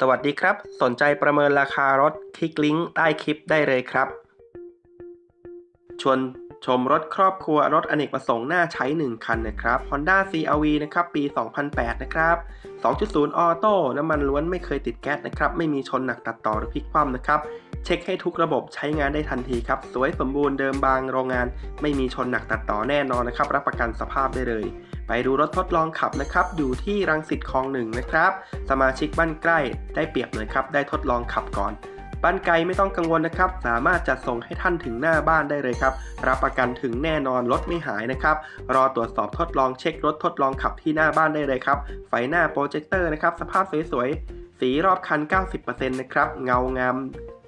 สวัสดีครับ สนใจประเมินราคารถคลิกลิงก์ใต้คลิปได้เลยครับ ชวนชมรถครอบครัวรถอเนกประสงค์หน้าใช้ 1 คันนะครับ Honda CRV นะครับ ปี 2008 นะครับ 2.0 ออโต้น้ำมันล้วนไม่เคยติดแก๊สนะครับ ไม่มีชนหนักตัดต่อหรือพลิกคว่ำนะครับ เช็คให้ทุกระบบใช้งานได้ทันทีครับ สวยสมบูรณ์เดิมบางโรงงาน ไม่มีชนหนักตัดต่อแน่นอนนะครับ รับประกันสภาพได้เลย ไปดูรถทดลองขับนะครับ อยู่ที่รังสิตคลองหนึ่งนะครับ สมาชิกบ้านใกล้ได้เปรียบหน่อยครับ ได้ทดลองขับก่อน บ้านไกลไม่ต้องกังวลนะครับ สามารถจัดส่งให้ท่านถึงหน้าบ้านได้เลยครับ รับประกันถึงแน่นอนรถไม่หายนะครับ รอตรวจสอบทดลองเช็ครถทดลองขับที่หน้าบ้านได้เลยครับ ไฟหน้าโปรเจคเตอร์นะครับ สภาพสวยๆ สีรอบคัน 90%นะครับ เงางาม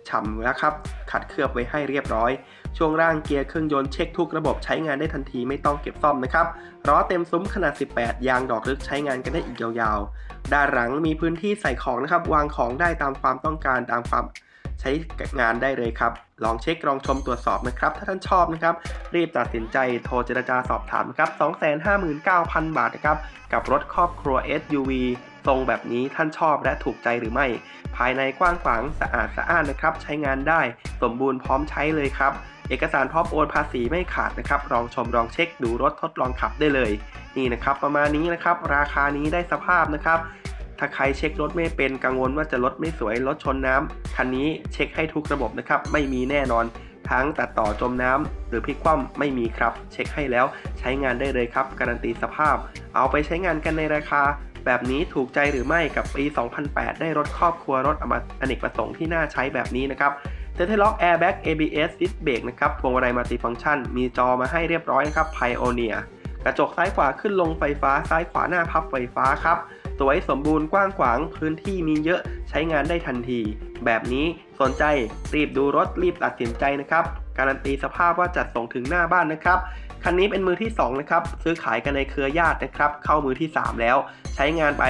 ฉ่ำแล้วครับ ขัดเคลือบไว้ให้เรียบร้อย ช่วงล่างเกียร์เครื่องยนต์เช็คทุกระบบใช้งานได้ทันทีไม่ต้องเก็บซ่อมนะครับล้อเต็มซุ้มขนาด 18 ยางดอกลึกใช้งานกันได้อีกยาวๆ ด้านหลังมีพื้นที่ใส่ของนะครับ วางของได้ตามความต้องการตามความใช้งานได้เลยครับ ลองเช็ค ลองชมตรวจสอบนะครับ ถ้าท่านชอบนะครับ รีบตัดสินใจโทรเจรจาสอบถามครับ 259,000 บาทนะครับ กับรถครอบครัว SUV ทรงแบบนี้ท่านชอบและถูกใจหรือไม่ ภายในกว้างขวางสะอาดสะอ้านนะครับ ใช้งานได้สมบูรณ์พร้อมใช้เลยครับ เอกสารพร้อมโอนภาษีไม่ขาดนะครับลองชมลองเช็คดูรถทดลองขับได้เลย นี่นะครับ ประมาณนี้นะครับ ราคานี้ได้สภาพนะครับถ้าใครเช็ครถไม่เป็นกังวลว่าจะรถไม่สวยรถชนน้ำคันนี้เช็คให้ทุกระบบนะครับไม่มีแน่นอน ทั้งตัดต่อจมน้ำหรือพลิกคว่ำไม่มีครับ เช็คให้แล้วใช้งานได้เลยครับ การันตีสภาพ เอาไปใช้งานกันในราคา แบบนี้ถูกใจหรือไม่กับปี 2008 ได้รถครอบครัวรถอเนกประสงค์ที่น่าใช้แบบนี้นะครับเซนเทอร์ล็อกแอร์แบ็ก ABS ดิสเบรกนะครับพวงมาลัยมัลติฟังก์ชัน มีจอมาให้เรียบร้อยนะครับ Pioneer กระจกซ้ายขวาขึ้นลงไฟฟ้าซ้ายขวาหน้าพับไฟฟ้าครับสวยสมบูรณ์กว้างขวางพื้นที่มีเยอะใช้งานได้ทันที แบบนี้สนใจรีบดูรถรีบตัดสินใจนะครับ การันตีสภาพว่าจัดส่งถึงหน้าบ้านนะครับ คันนี้เป็นมือที่2นะครับซื้อขายกันในเครือญาตินะครับเข้ามือที่ 3 แล้ว ใช้งานไป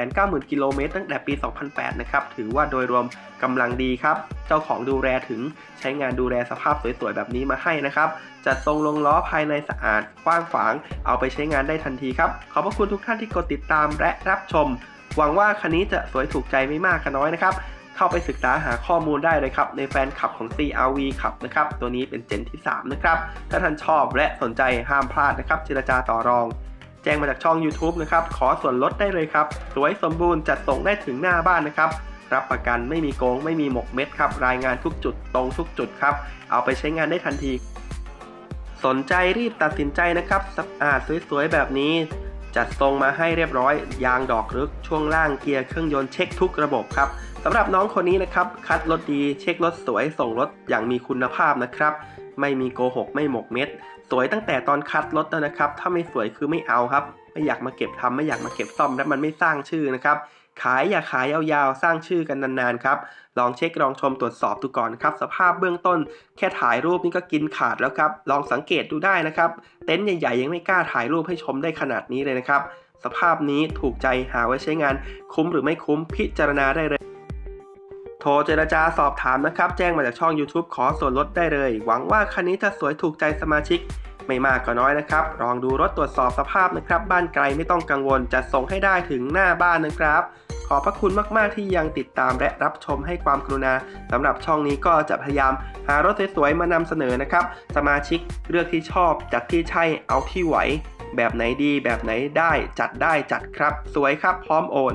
190,000 กิโลเมตรตั้งแต่ปี 2008 นะครับถือว่าโดยรวมกำลังดีครับเจ้าของดูแลถึงใช้งานดูแลสภาพสวยๆแบบนี้มาให้นะครับจัดทรงลงล้อภายในสะอาดกว้างขวาง เอาไปใช้งานได้ทันทีครับขอบพระคุณทุกท่านที่กดติดตามและรับชม หวังว่าคันนี้จะสวยถูกใจไม่มากก็น้อยนะครับ เข้าไปศึกษาหาข้อมูลได้เลยครับในแฟนคลับของ CRV ขับนะครับตัวนี้เป็นเจนที่ 3 นะครับ ถ้าท่านชอบและสนใจห้ามพลาดนะครับ เจรจาต่อรอง แจ้งมาจากช่อง YouTube นะครับ ขอส่วนลดได้เลยครับ สวยสมบูรณ์จัดส่งได้ถึงหน้าบ้านนะครับ รับประกันไม่มีโกงไม่มีหมกเม็ดครับ รายงานทุกจุดตรงทุกจุดครับ เอาไปใช้งานได้ทันที สนใจรีบตัดสินใจนะครับสะอาดสวยๆแบบนี้ จัดทรงมาให้เรียบร้อย ยางดอกลึก ช่วงล่างเกียร์เครื่องยนต์เช็คทุกระบบครับสำหรับน้องคนนี้นะครับ คัดรถดีเช็ครถสวยส่งรถอย่างมีคุณภาพนะครับ ไม่มีโกหกไม่หมกเม็ด สวยตั้งแต่ตอนคัดรถแล้วนะครับ ถ้าไม่สวยคือไม่เอาครับ ไม่อยากมาเก็บทำไม่อยากมาเก็บซ่อมและมันไม่สร้างชื่อนะครับ ขายอย่าขายยาวๆ สร้างชื่อกันนานๆครับ ลองเช็คลองชมตรวจสอบดูก่อนครับ สภาพเบื้องต้น แค่ถ่ายรูปนี่ก็กินขาดแล้วครับ ลองสังเกตดูได้นะครับ เต็นท์ใหญ่ๆ ยังไม่กล้าถ่ายรูปให้ชมได้ขนาดนี้เลยนะครับ สภาพนี้ถูกใจหาไว้ใช้งาน คุ้มหรือไม่คุ้มพิจารณาได้เลยโทรเจรจาสอบถามนะครับ แจ้งมาจากช่อง YouTube ขอส่วนลดได้เลย หวังว่าคันนี้จะสวยถูกใจสมาชิก ไม่มากก็น้อยนะครับ ลองดูรถตรวจสอบสภาพนะครับ บ้านไกลไม่ต้องกังวลจะส่งให้ได้ถึงหน้าบ้านนะครับ ขอพระคุณมากๆที่ยังติดตามและรับชมให้ความกรุณาสำหรับช่องนี้ก็จะพยายามหารถสวยๆมานำเสนอนะครับ สมาชิกเลือกที่ชอบจัดที่ใช่เอาที่ไหว แบบไหนดีแบบไหนได้จัดได้จัดครับ สวยครับพร้อมโอน